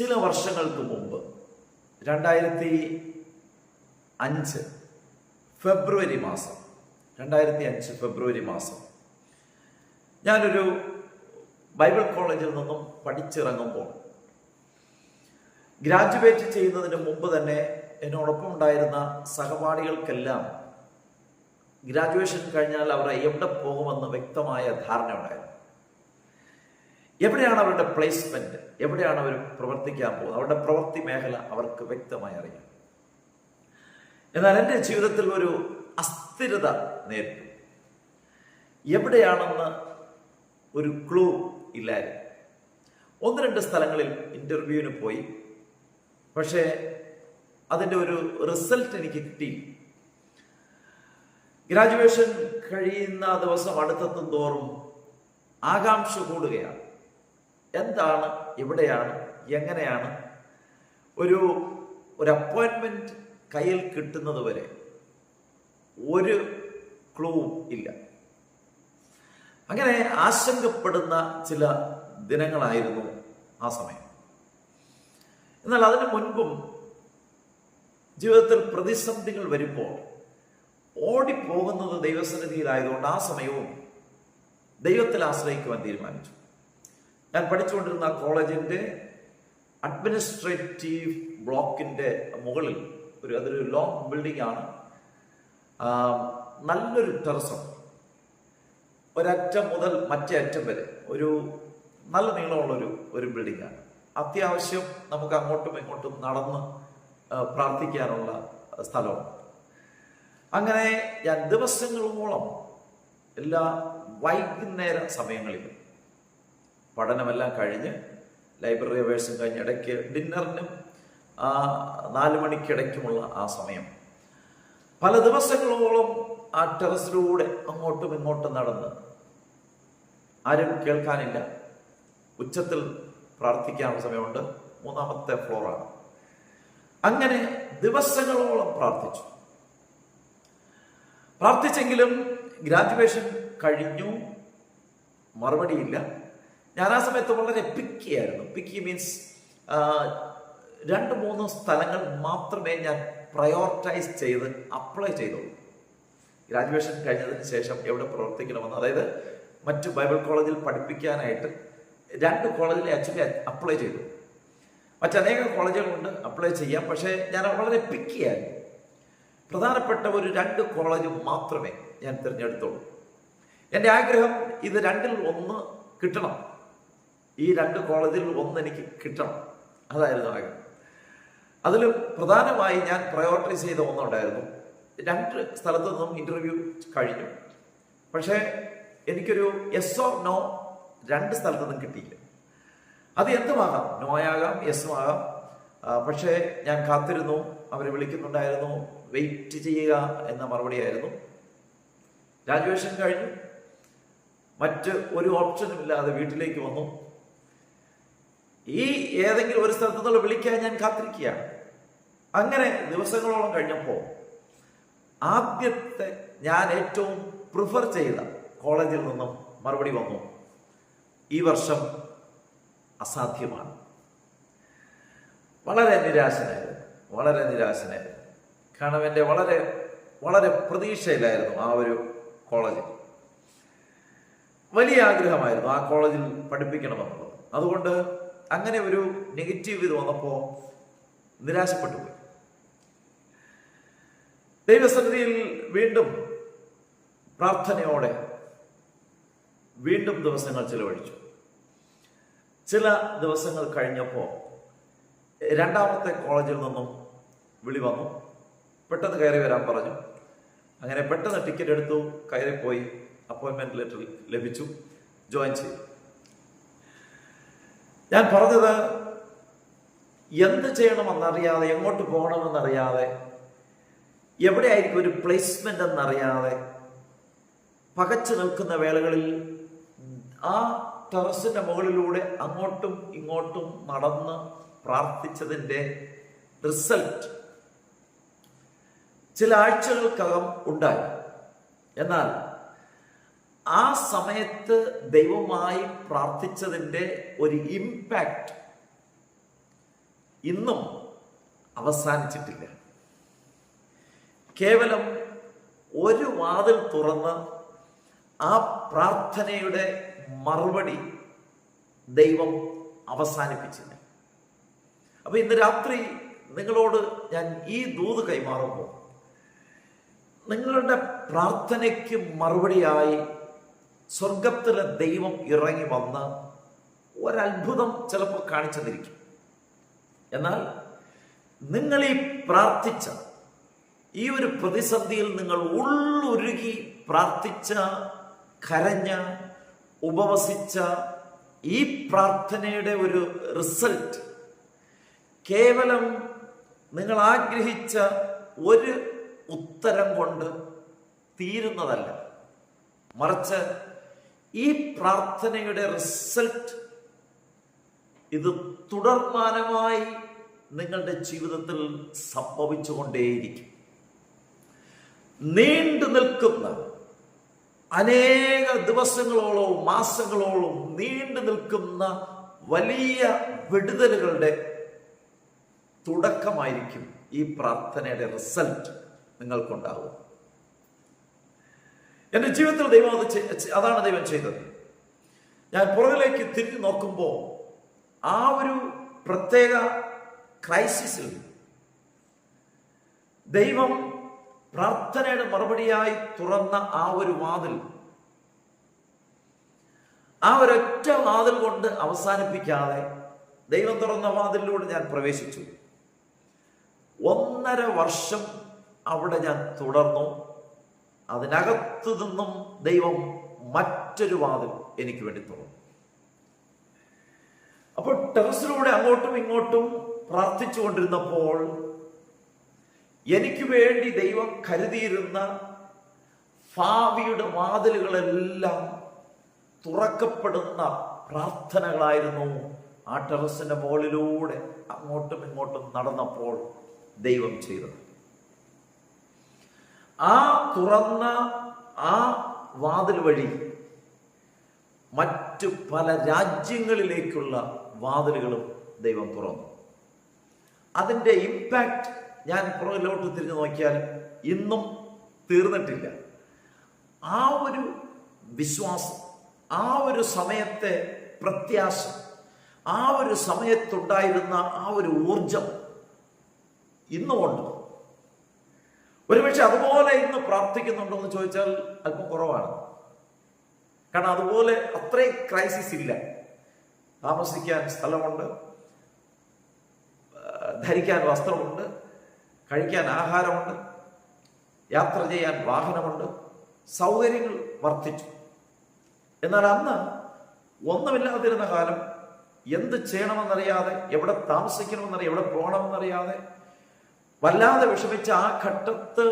ചില വർഷങ്ങൾക്ക് മുമ്പ് രണ്ടായിരത്തി അഞ്ച് ഫെബ്രുവരി മാസം രണ്ടായിരത്തി അഞ്ച് ഫെബ്രുവരി മാസം ഞാനൊരു ബൈബിൾ കോളേജിൽ നിന്നും പഠിച്ചിറങ്ങുമ്പോൾ ഗ്രാജുവേറ്റ് ചെയ്യുന്നതിന് മുമ്പ് തന്നെ എന്നോടൊപ്പം ഉണ്ടായിരുന്ന സഹപാഠികൾക്കെല്ലാം ഗ്രാജുവേഷൻ കഴിഞ്ഞാൽ അവർ എവിടെ പോകുമെന്ന് വ്യക്തമായ ധാരണ ഉണ്ടായിരുന്നു എവിടെയാണ് അവരുടെ പ്ലേസ്മെന്റ് എവിടെയാണ് അവർ പ്രവർത്തിക്കാൻ പോകുന്നത്? അവരുടെ പ്രവൃത്തി മേഖല അവർക്ക് വ്യക്തമായി അറിയാം. എന്നാൽ എന്റെ ജീവിതത്തിൽ ഒരു അസ്ഥിരത നേരിട്ടു. എവിടെയാണെന്ന് ഒരു ക്ലൂ ഇല്ലായിരുന്നു. ഒന്ന് രണ്ട് സ്ഥലങ്ങളിൽ ഇന്റർവ്യൂവിന് പോയി. പക്ഷേ അതിന്റെ ഒരു റിസൾട്ട് എനിക്ക് കിട്ടി. ഗ്രാജുവേഷൻ കഴിയുന്ന ദിവസം അടുത്തെത്തും തോറും ആകാംക്ഷ കൂടുകയാണ്. എന്താണ് എവിടെയാണ് എങ്ങനെയാണ്? ഒരു ഒരു അപ്പോയിൻമെന്റ് കയ്യിൽ കിട്ടുന്നത് വരെ ഒരു ക്ലൂ ഇല്ല. അങ്ങനെ ആശങ്കപ്പെടുന്ന ചില ദിനങ്ങളായിരുന്നു ആ സമയം. എന്നാൽ അതിനു മുൻപും ജീവിതത്തിൽ പ്രതിസന്ധികൾ വരുമ്പോൾ ഓടിപ്പോകുന്നത് ദൈവസന്നിധിയിലായതുകൊണ്ട് ആ സമയവും ദൈവത്തിൽ ആശ്രയിക്കുവാൻ തീരുമാനിച്ചു. ഞാൻ പഠിച്ചുകൊണ്ടിരുന്ന കോളേജിന്റെ അഡ്മിനിസ്ട്രേറ്റീവ് ബ്ലോക്കിന്റെ മുകളിൽ ഒരു അതൊരു ലോങ് ബിൽഡിംഗ് ആണ്. നല്ലൊരു ടെറസം ഒരറ്റം മുതൽ മറ്റേ അറ്റം വരെ ഒരു നല്ല നീളമുള്ളൊരു ഒരു ബിൽഡിംഗ് ആണ്. അത്യാവശ്യം നമുക്ക് അങ്ങോട്ടും ഇങ്ങോട്ടും നടന്ന് പ്രാർത്ഥിക്കാനുള്ള സ്ഥലമാണ് അങ്ങനെ ഞാൻ ദിവസങ്ങളോളം എല്ലാ വൈകുന്നേര സമയങ്ങളിലും പഠനമെല്ലാം കഴിഞ്ഞ് ലൈബ്രറി അവേഴ്സും കഴിഞ്ഞ് ഇടയ്ക്ക് ഡിന്നറിനും ആ, നാല് മണിക്കിടയ്ക്കുമുള്ള ആ സമയം. പല ദിവസങ്ങളോളം ആ ടെറസിലൂടെ അങ്ങോട്ടും ഇങ്ങോട്ടും നടന്ന് ആരും കേൾക്കാനില്ല. ഉച്ചത്തിൽ പ്രാർത്ഥിക്കാനുള്ള സമയമുണ്ട്. മൂന്നാമത്തെ ഫ്ലോറാണ്. അങ്ങനെ ദിവസങ്ങളോളം പ്രാർത്ഥിച്ചു. പ്രാർത്ഥിച്ചെങ്കിലും ഗ്രാജുവേഷൻ കഴിഞ്ഞു. മറുപടിയില്ല. ഞാൻ ആ സമയത്ത് വളരെ പിക്കിയായിരുന്നു പിക്കി മീൻസ് രണ്ട് മൂന്ന് സ്ഥലങ്ങൾ മാത്രമേ ഞാൻ പ്രയോറിറ്റൈസ് ചെയ്ത് അപ്ലൈ ചെയ്തുള്ളൂ. ഗ്രാജുവേഷൻ കഴിഞ്ഞതിന് ശേഷം എവിടെ പ്രവർത്തിക്കണമെന്ന്. അതായത് മറ്റ് ബൈബിൾ കോളേജിൽ പഠിപ്പിക്കാനായിട്ട് രണ്ട് കോളേജിൽ ആക്ച്വലി അപ്ലൈ ചെയ്തു. മറ്റനേകം കോളേജുകളുണ്ട് അപ്ലൈ ചെയ്യാം. പക്ഷേ ഞാൻ വളരെ പിക്കിയായിരുന്നു പ്രധാനപ്പെട്ട ഒരു രണ്ട് കോളേജ് മാത്രമേ ഞാൻ തിരഞ്ഞെടുത്തുള്ളൂ. എന്റെ ആഗ്രഹം ഇത് രണ്ടിൽ ഒന്ന് കിട്ടണം. ഈ രണ്ട് കോളേജിൽ ഒന്ന് എനിക്ക് കിട്ടണം. അതായിരുന്നു ആഗ്രഹം. അതിൽ പ്രധാനമായി ഞാൻ പ്രയോറിറ്റൈസ് ചെയ്ത ഒന്നുണ്ടായിരുന്നു. രണ്ട് സ്ഥലത്തു നിന്നും ഇന്റർവ്യൂ കഴിഞ്ഞു. പക്ഷേ എനിക്കൊരു എസ് ഓ നോ രണ്ട് സ്ഥലത്തു നിന്നും കിട്ടിയില്ല. അത് എന്തുമാകാം? നോ ആകാം യെസും ആകാം. പക്ഷേ ഞാൻ കാത്തിരുന്നു അവരെ വിളിക്കുന്നുണ്ടായിരുന്നു വെയിറ്റ് ചെയ്യുക എന്ന മറുപടിയായിരുന്നു. ഗ്രാജുവേഷൻ കഴിഞ്ഞു. മറ്റ് ഒരു ഓപ്ഷനും ഇല്ലാതെ വീട്ടിലേക്ക് വന്നു. ഈ ഏതെങ്കിലും ഒരു സ്ഥലത്തു നിന്നുള്ള വിളിക്കാൻ ഞാൻ കാത്തിരിക്കുകയാണ്. അങ്ങനെ ദിവസങ്ങളോളം കഴിഞ്ഞപ്പോൾ ആദ്യത്തെ ഞാൻ ഏറ്റവും പ്രിഫർ ചെയ്ത കോളേജിൽ നിന്നും മറുപടി വന്നു. ഈ വർഷം അസാധ്യമാണ്. വളരെ നിരാശനായിരുന്നു. വളരെ നിരാശനായിരുന്നു. കാരണം എന്റെ വളരെ വളരെ പ്രതീക്ഷയിലായിരുന്നു ആ ഒരു കോളേജിൽ. വലിയ ആഗ്രഹമായിരുന്നു ആ കോളേജിൽ പഠിപ്പിക്കണമെന്നുള്ളത്. അതുകൊണ്ട് അങ്ങനെ ഒരു നെഗറ്റീവ് ഇത് നിരാശപ്പെട്ടു പോയി. ദൈവസന്നിധിയിൽ വീണ്ടും പ്രാർത്ഥനയോടെ വീണ്ടും ദിവസങ്ങൾ ചിലവഴിച്ചു. ചില ദിവസങ്ങൾ കഴിഞ്ഞപ്പോൾ രണ്ടാമത്തെ കോളേജിൽ നിന്നും വിളി വന്നു. പെട്ടെന്ന് കയറി വരാൻ പറഞ്ഞു. അങ്ങനെ പെട്ടെന്ന് ടിക്കറ്റ് എടുത്തു കയറിപ്പോയി അപ്പോയിൻമെന്റ് ലെറ്റർ ലഭിച്ചു ജോയിൻ ചെയ്തു. ഞാൻ പറഞ്ഞത് എന്ത് ചെയ്യണമെന്നറിയാതെ എങ്ങോട്ട് പോകണമെന്നറിയാതെ എവിടെയായിരിക്കും ഒരു പ്ലേസ്മെന്റ് എന്നറിയാതെ പകച്ചു നിൽക്കുന്ന വേളകളിൽ ആ ടെറസിന്റെ മുകളിലൂടെ അങ്ങോട്ടും ഇങ്ങോട്ടും നടന്ന് പ്രാർത്ഥിച്ചതിന്റെ റിസൾട്ട് ചില ആഴ്ചകൾക്കകം ഉണ്ടായി. എന്നാൽ ആ സമയത്ത് ദൈവമായി പ്രാർത്ഥിച്ചതിന്റെ ഒരു ഇമ്പാക്റ്റ് ഇന്നും അവസാനിച്ചിട്ടില്ല. കേവലം ഒരു വാതിൽ തുറന്ന് ആ പ്രാർത്ഥനയുടെ മറുപടി ദൈവം അവസാനിപ്പിച്ചില്ല. അപ്പൊ ഇന്ന് രാത്രി നിങ്ങളോട് ഞാൻ ഈ ദൂത് കൈമാറുമ്പോൾ നിങ്ങളുടെ പ്രാർത്ഥനയ്ക്ക് മറുപടിയായി സ്വർഗത്തിലെ ദൈവം ഇറങ്ങി വന്ന് ഒരത്ഭുതം ചിലപ്പോൾ കാണിച്ചതിരിക്കും എന്നാൽ നിങ്ങൾ ഈ പ്രാർത്ഥിച്ച ഈ ഒരു പ്രതിസന്ധിയിൽ നിങ്ങൾ ഉള്ളൊരുകി പ്രാർത്ഥിച്ച കരഞ്ഞ ഉപവസിച്ച ഈ പ്രാർത്ഥനയുടെ ഒരു റിസൾട്ട് കേവലം നിങ്ങൾ ആഗ്രഹിച്ച ഒരു ഉത്തരം കൊണ്ട് തീരുന്നതല്ല. മറിച്ച് ഈ പ്രാർത്ഥനയുടെ റിസൾട്ട് ഇത് തുടർമാനമായി നിങ്ങളുടെ ജീവിതത്തിൽ സംഭവിച്ചുകൊണ്ടേയിരിക്കും. നീണ്ടു നിൽക്കുന്ന അനേക ദിവസങ്ങളോളവും മാസങ്ങളോളം നീണ്ടു നിൽക്കുന്ന വലിയ വിടുതലുകളുടെ തുടക്കമായിരിക്കും ഈ പ്രാർത്ഥനയുടെ റിസൾട്ട് നിങ്ങൾക്കുണ്ടാവുക. എന്റെ ജീവിതത്തിൽ ദൈവം അത് അതാണ് ദൈവം ചെയ്തത്. ഞാൻ പുറകിലേക്ക് തിരിഞ്ഞു നോക്കുമ്പോൾ ആ ഒരു പ്രത്യേക ക്രൈസിസിൽ ദൈവം പ്രാർത്ഥനയുടെ മറുപടിയായി തുറന്ന ആ ഒരു വാതിൽ ആ ഒരൊറ്റ വാതിൽ കൊണ്ട് അവസാനിപ്പിക്കാതെ ദൈവം തുറന്ന വാതിലിലൂടെ ഞാൻ പ്രവേശിച്ചു. ഒന്നര വർഷം അവിടെ ഞാൻ തുടർന്നു. അതിനകത്തു നിന്നും ദൈവം മറ്റൊരു വാതിൽ എനിക്ക് വേണ്ടി തുറന്നു. അപ്പോൾ ടെറസിലൂടെ അങ്ങോട്ടും ഇങ്ങോട്ടും പ്രാർത്ഥിച്ചു കൊണ്ടിരുന്നപ്പോൾ എനിക്ക് വേണ്ടി ദൈവം കരുതിയിരുന്ന ഭാവിയുടെ വാതിലുകളെല്ലാം തുറക്കപ്പെടുന്ന പ്രാർത്ഥനകളായിരുന്നു ആ ടെറസിന്റെ മുകളിലൂടെ അങ്ങോട്ടും ഇങ്ങോട്ടും നടന്നപ്പോൾ ദൈവം ചെയ്തത്. ആ തുറന്ന ആ വാതിൽ വഴി മറ്റു പല രാജ്യങ്ങളിലേക്കുള്ള വാതിലുകളും ദൈവം തുറന്നു. അതിന്റെ ഇമ്പാക്റ്റ് ഞാൻ പുറകിലോട്ട് തിരിഞ്ഞു നോക്കിയാൽ ഇന്നും തീർന്നിട്ടില്ല. ആ ഒരു വിശ്വാസം ആ ഒരു സമയത്തെ പ്രത്യാശ ആ ഒരു സമയത്തുണ്ടായിരുന്ന ആ ഒരു ഊർജം ഇന്നുമുണ്ട് ഒരുപക്ഷെ അതുപോലെ ഇന്ന് പ്രാർത്ഥിക്കുന്നുണ്ടോ എന്ന് ചോദിച്ചാൽ അല്പം കുറവാണ്. കാരണം അതുപോലെ അത്രയും ക്രൈസിസ് ഇല്ല. താമസിക്കാൻ സ്ഥലമുണ്ട്. ധരിക്കാൻ വസ്ത്രമുണ്ട്. കഴിക്കാൻ ആഹാരമുണ്ട്. യാത്ര ചെയ്യാൻ വാഹനമുണ്ട്. സൗകര്യങ്ങൾ വർദ്ധിച്ചു. എന്നാൽ അന്ന് ഒന്നുമില്ലാതിരുന്ന കാലം എന്ത് ചെയ്യണമെന്നറിയാതെ എവിടെ താമസിക്കണമെന്നറിയാതെ എവിടെ പോകണമെന്നറിയാതെ വല്ലാതെ വിഷമിച്ച ആ ഘട്ടത്ത്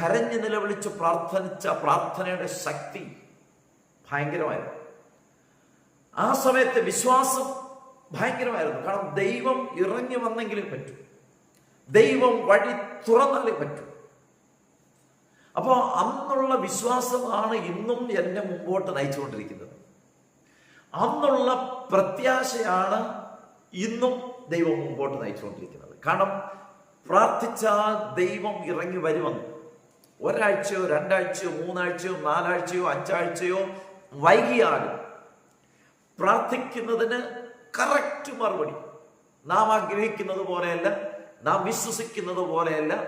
കരഞ്ഞു നിലവിളിച്ച് പ്രാർത്ഥനിച്ച പ്രാർത്ഥനയുടെ ശക്തി ഭയങ്കരമായിരുന്നു. ആ സമയത്തെ വിശ്വാസം ഭയങ്കരമായിരുന്നു. കാരണം ദൈവം ഇറങ്ങി വന്നെങ്കിലും പറ്റൂ. ദൈവം വഴി തുറന്നാലേ പറ്റൂ. അപ്പോൾ അന്നുള്ള വിശ്വാസമാണ് ഇന്നും എന്നെ മുമ്പോട്ട് നയിച്ചുകൊണ്ടിരിക്കുന്നത്. അന്നുള്ള പ്രത്യാശയാണ് ഇന്നും ദൈവം മുമ്പോട്ട് നയിച്ചുകൊണ്ടിരിക്കുന്നത്. കാരണം പ്രാർത്ഥിച്ച ദൈവം ഇറങ്ങി വരുമെന്ന്. ഒരാഴ്ചയോ രണ്ടാഴ്ചയോ മൂന്നാഴ്ചയോ നാലാഴ്ചയോ അഞ്ചാഴ്ചയോ വൈകിയാലും പ്രാർത്ഥിക്കുന്നതിന് കറക്റ്റ് മറുപടി. നാം ആഗ്രഹിക്കുന്നത് പോലെയല്ല നാം വിശ്വസിക്കുന്നത് പോലെയല്ല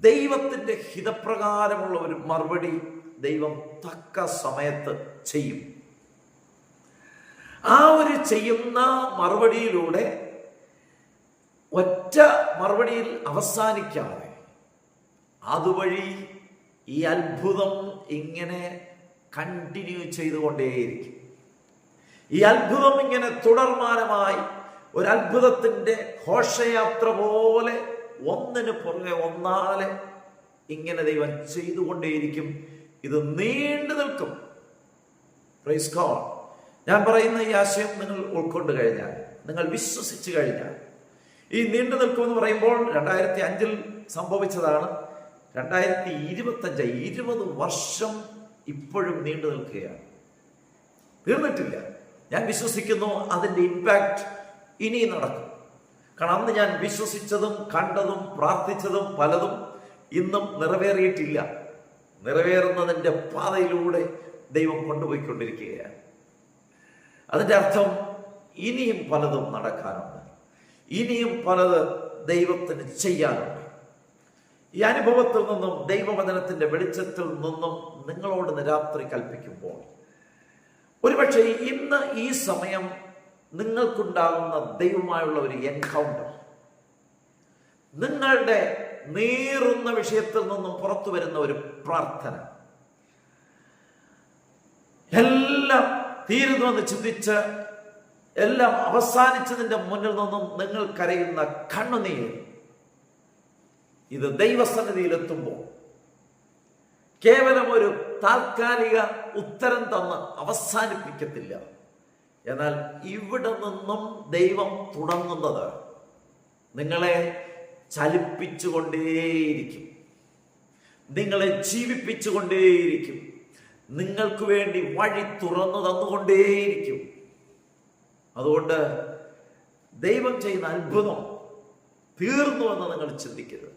ദൈവത്തിന്റെ ഹിതപ്രകാരമുള്ള ഒരു മറുപടി ദൈവം തക്ക സമയത്ത് ചെയ്യും. ആ ഒരു ചെയ്യുന്ന മറുപടിയിലൂടെ ഒറ്റ മറുപടിയിൽ അവസാനിക്കാതെ അതുവഴി ഈ അത്ഭുതം ഇങ്ങനെ കണ്ടിന്യൂ ചെയ്തുകൊണ്ടേയിരിക്കും. ഈ അത്ഭുതം ഇങ്ങനെ തുടർമാനമായി ഒരു അത്ഭുതത്തിന്റെ ഘോഷയാത്ര പോലെ ഒന്നിന് പുറകെ ഒന്നാലെ ഇങ്ങനെ ദൈവം ചെയ്തുകൊണ്ടേയിരിക്കും. ഇത് നീണ്ടു നിൽക്കും. പ്രൈസ് ഞാൻ പറയുന്ന ഈ ആശയം നിങ്ങൾ ഉൾക്കൊണ്ട് കഴിഞ്ഞാൽ നിങ്ങൾ വിശ്വസിച്ചു കഴിഞ്ഞാൽ ഈ നീണ്ടു നിൽക്കുമെന്ന് പറയുമ്പോൾ രണ്ടായിരത്തി അഞ്ചിൽ സംഭവിച്ചതാണ്. രണ്ടായിരത്തി ഇരുപത്തഞ്ച് ഇരുപത് വർഷം ഇപ്പോഴും നീണ്ടു നിൽക്കുകയാണ്. തീർന്നിട്ടില്ല. ഞാൻ വിശ്വസിക്കുന്നു അതിന്റെ ഇമ്പാക്റ്റ് ഇനിയും നടക്കും. കാരണം അന്ന് ഞാൻ വിശ്വസിച്ചതും കണ്ടതും പ്രാർത്ഥിച്ചതും പലതും ഇന്നും നിറവേറിയിട്ടില്ല. നിറവേറുന്നതിന്റെ പാതയിലൂടെ ദൈവം കൊണ്ടുപോയിക്കൊണ്ടിരിക്കുകയാണ്. അതിന്റെ അർത്ഥം ഇനിയും പലതും നടക്കാനുണ്ട്. ഇനിയും പലത് ദൈവത്തിന് ചെയ്യാനുണ്ട്. ഈ അനുഭവത്തിൽ നിന്നും ദൈവവചനത്തിന്റെ വെളിച്ചത്തിൽ നിന്നും നിങ്ങളോട് നിരാത്രി കൽപ്പിക്കുമ്പോൾ ഒരുപക്ഷെ ഇന്ന് ഈ സമയം നിങ്ങൾക്കുണ്ടാകുന്ന ദൈവമായുള്ള ഒരു എൻകൗണ്ടർ നിങ്ങളുടെ നീറുന്ന വിഷയത്തിൽ നിന്നും പുറത്തു വരുന്ന ഒരു പ്രാർത്ഥന എല്ലാം തീരുന്നുവെന്ന് ചിന്തിച്ച് എല്ലാം അവസാനിച്ചതിന്റെ മുന്നിൽ നിന്നും നിങ്ങൾ കരയുന്ന കണ്ണുനീർ ഇത് ദൈവസന്നിധിയിലെത്തുമ്പോൾ കേവലം ഒരു താൽക്കാലിക ഉത്തരം തന്ന് അവസാനിപ്പിക്കത്തില്ല. എന്നാൽ ഇവിടെ നിന്നും ദൈവം തുടങ്ങുന്നത് നിങ്ങളെ ചലിപ്പിച്ചുകൊണ്ടേയിരിക്കും. നിങ്ങളെ ജീവിപ്പിച്ചുകൊണ്ടേയിരിക്കും. നിങ്ങൾക്ക് വേണ്ടി വഴി തുറന്നു തന്നുകൊണ്ടേയിരിക്കും. അതുകൊണ്ട് ദൈവം ചെയ്യുന്ന അത്ഭുതം തീർന്നു എന്ന് നിങ്ങൾ ചിന്തിക്കരുത്.